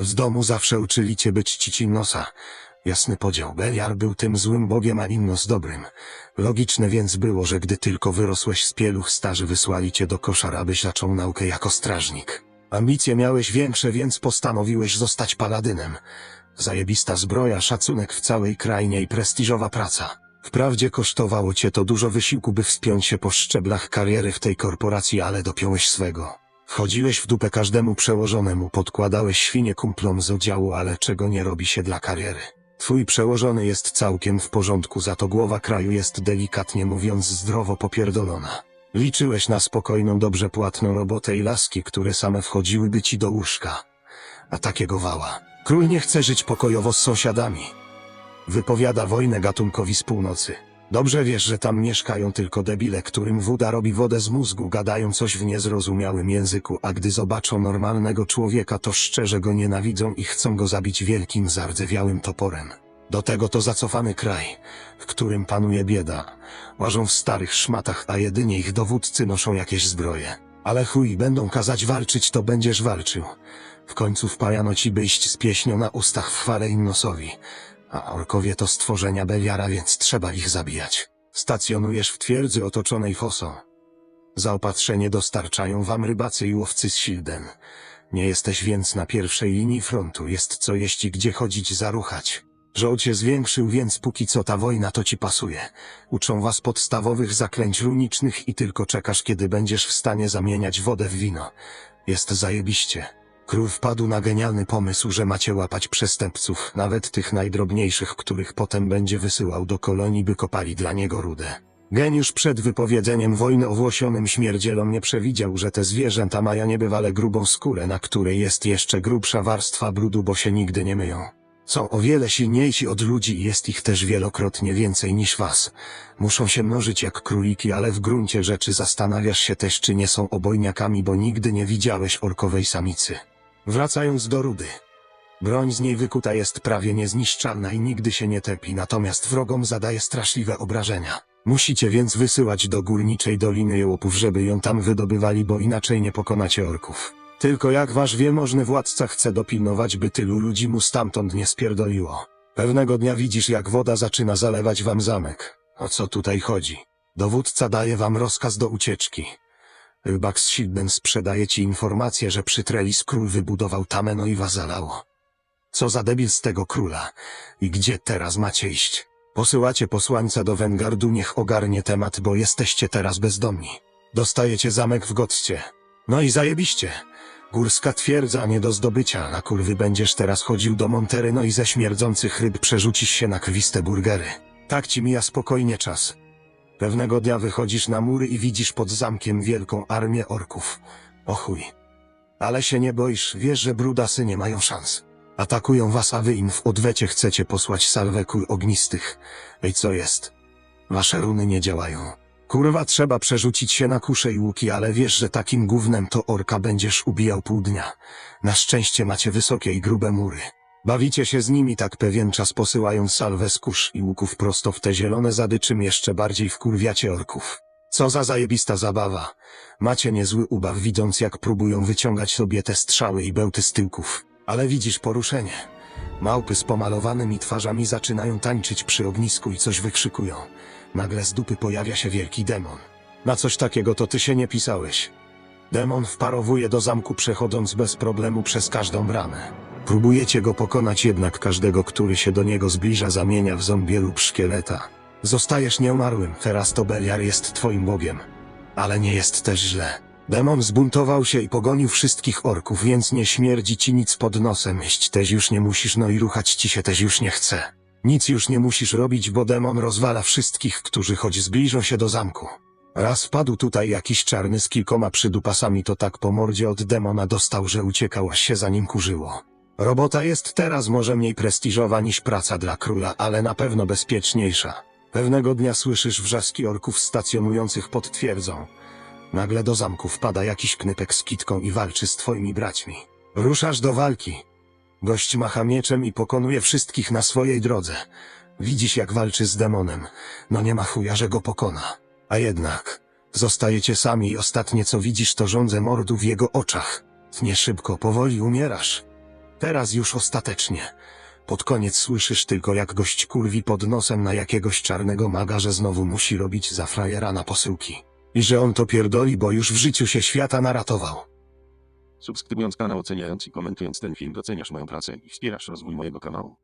Z domu zawsze uczyli cię być Cicinosa. Jasny podział. Beliar był tym złym bogiem, a Innos dobrym. Logiczne więc było, że gdy tylko wyrosłeś z pieluch starzy wysłali cię do koszar, abyś zaczął naukę jako strażnik. Ambicje miałeś większe, więc postanowiłeś zostać paladynem. Zajebista zbroja, szacunek w całej krainie i prestiżowa praca. Wprawdzie kosztowało cię to dużo wysiłku, by wspiąć się po szczeblach kariery w tej korporacji, ale dopiąłeś swego. Wchodziłeś w dupę każdemu przełożonemu, podkładałeś świnie kumplom z oddziału, ale czego nie robi się dla kariery. Twój przełożony jest całkiem w porządku, za to głowa kraju jest delikatnie mówiąc zdrowo popierdolona. Liczyłeś na spokojną, dobrze płatną robotę i laski, które same wchodziłyby ci do łóżka. A takiego wała. Król nie chce żyć pokojowo z sąsiadami. Wypowiada wojnę gatunkowi z północy. Dobrze wiesz, że tam mieszkają tylko debile, którym woda robi wodę z mózgu, gadają coś w niezrozumiałym języku, a gdy zobaczą normalnego człowieka, to szczerze go nienawidzą i chcą go zabić wielkim, zardzewiałym toporem. Do tego to zacofany kraj, w którym panuje bieda. Łażą w starych szmatach, a jedynie ich dowódcy noszą jakieś zbroje. Ale chuj, będą kazać walczyć, to będziesz walczył. W końcu wpajano ci, by iść z pieśnią na ustach w chwale Innosowi. A orkowie to stworzenia Beliara, więc trzeba ich zabijać. Stacjonujesz w twierdzy otoczonej fosą. Zaopatrzenie dostarczają wam rybacy i łowcy z Silden. Nie jesteś więc na pierwszej linii frontu, jest co jeść i gdzie chodzić zaruchać. Żołd się zwiększył, więc póki co ta wojna to ci pasuje. Uczą was podstawowych zaklęć runicznych i tylko czekasz, kiedy będziesz w stanie zamieniać wodę w wino. Jest zajebiście. Król wpadł na genialny pomysł, że macie łapać przestępców, nawet tych najdrobniejszych, których potem będzie wysyłał do kolonii, by kopali dla niego rudę. Geniusz przed wypowiedzeniem wojny owłosionym śmierdzielom nie przewidział, że te zwierzęta mają niebywale grubą skórę, na której jest jeszcze grubsza warstwa brudu, bo się nigdy nie myją. Są o wiele silniejsi od ludzi i jest ich też wielokrotnie więcej niż was. Muszą się mnożyć jak króliki, ale w gruncie rzeczy zastanawiasz się też, czy nie są obojniakami, bo nigdy nie widziałeś orkowej samicy. Wracając do rudy. Broń z niej wykuta jest prawie niezniszczalna i nigdy się nie tepi, natomiast wrogom zadaje straszliwe obrażenia. Musicie więc wysyłać do górniczej Doliny Jełopów, żeby ją tam wydobywali, bo inaczej nie pokonacie orków. Tylko jak wasz wielmożny władca chce dopilnować, by tylu ludzi mu stamtąd nie spierdoliło. Pewnego dnia widzisz, jak woda zaczyna zalewać wam zamek. O co tutaj chodzi? Dowódca daje wam rozkaz do ucieczki. Rybak z Silben sprzedaje ci informację, że przy Trellis król wybudował tamę, no i was zalało. Co za debil z tego króla? I gdzie teraz macie iść? Posyłacie posłańca do Wengardu, niech ogarnie temat, bo jesteście teraz bezdomni. Dostajecie zamek w Gotcie. No i zajebiście. Górska twierdza nie do zdobycia. Na kurwy będziesz teraz chodził do Montery, no i ze śmierdzących ryb przerzucisz się na kwiste burgery. Tak ci mija spokojnie czas. Pewnego dnia wychodzisz na mury i widzisz pod zamkiem wielką armię orków. O chuj. Ale się nie boisz, wiesz, że brudasy nie mają szans. Atakują was, a wy im w odwecie chcecie posłać salwę kul ognistych. Ej, co jest? Wasze runy nie działają. Kurwa, trzeba przerzucić się na kusze i łuki, ale wiesz, że takim gównem to orka będziesz ubijał pół dnia. Na szczęście macie wysokie i grube mury. Bawicie się z nimi tak pewien czas posyłając salwę z kusz i łuków prosto w te zielone zady, czym jeszcze bardziej wkurwiacie orków. Co za zajebista zabawa. Macie niezły ubaw widząc jak próbują wyciągać sobie te strzały i bełty z tyłków. Ale widzisz poruszenie. Małpy z pomalowanymi twarzami zaczynają tańczyć przy ognisku i coś wykrzykują. Nagle z dupy pojawia się wielki demon. Na coś takiego to ty się nie pisałeś. Demon wparowuje do zamku przechodząc bez problemu przez każdą bramę. Próbujecie go pokonać, jednak każdego, który się do niego zbliża, zamienia w zombie lub szkieleta. Zostajesz nieumarłym, teraz to Beliar jest twoim bogiem. Ale nie jest też źle. Demon zbuntował się i pogonił wszystkich orków, więc nie śmierdzi ci nic pod nosem. Jeść też już nie musisz, no i ruchać ci się też już nie chce. Nic już nie musisz robić, bo demon rozwala wszystkich, którzy choć zbliżą się do zamku. Raz wpadł tutaj jakiś czarny z kilkoma przydupasami, to tak po mordzie od demona dostał, że uciekał, aż się za nim kurzyło. Robota jest teraz może mniej prestiżowa niż praca dla króla, ale na pewno bezpieczniejsza. Pewnego dnia słyszysz wrzaski orków stacjonujących pod twierdzą. Nagle do zamku wpada jakiś knypek z kitką i walczy z twoimi braćmi. Ruszasz do walki. Gość macha mieczem i pokonuje wszystkich na swojej drodze. Widzisz jak walczy z demonem. No nie ma chuja, że go pokona. A jednak, zostajecie sami i ostatnie co widzisz to żądzę mordu w jego oczach. Nie szybko, powoli umierasz. Teraz już ostatecznie. Pod koniec słyszysz tylko jak gość kurwi pod nosem na jakiegoś czarnego maga, że znowu musi robić za frajera na posyłki. I że on to pierdoli, bo już w życiu się świata naratował. Subskrybując kanał, oceniając i komentując ten film doceniasz moją pracę i wspierasz rozwój mojego kanału.